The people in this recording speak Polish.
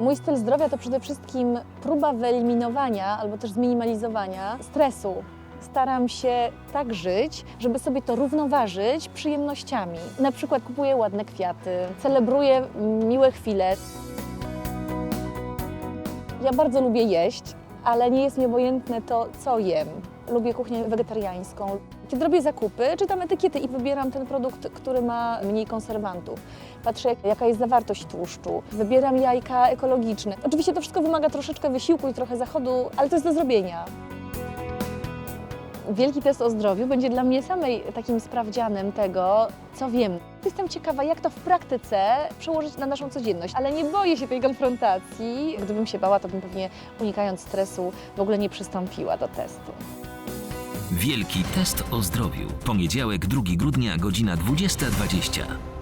Mój styl zdrowia to przede wszystkim próba wyeliminowania albo też zminimalizowania stresu. Staram się tak żyć, żeby sobie to równoważyć przyjemnościami. Na przykład kupuję ładne kwiaty, celebruję miłe chwile. Ja bardzo lubię jeść, ale nie jest mi obojętne to, co jem. Lubię kuchnię wegetariańską. Kiedy robię zakupy, czytam etykiety i wybieram ten produkt, który ma mniej konserwantów. Patrzę, jaka jest zawartość tłuszczu. Wybieram jajka ekologiczne. Oczywiście to wszystko wymaga troszeczkę wysiłku i trochę zachodu, ale to jest do zrobienia. Wielki test o zdrowiu będzie dla mnie samej takim sprawdzianem tego, co wiem. Jestem ciekawa, jak to w praktyce przełożyć na naszą codzienność, ale nie boję się tej konfrontacji. Gdybym się bała, to bym pewnie unikając stresu w ogóle nie przystąpiła do testu. Wielki test o zdrowiu. Poniedziałek, 2 grudnia, godzina 20.20.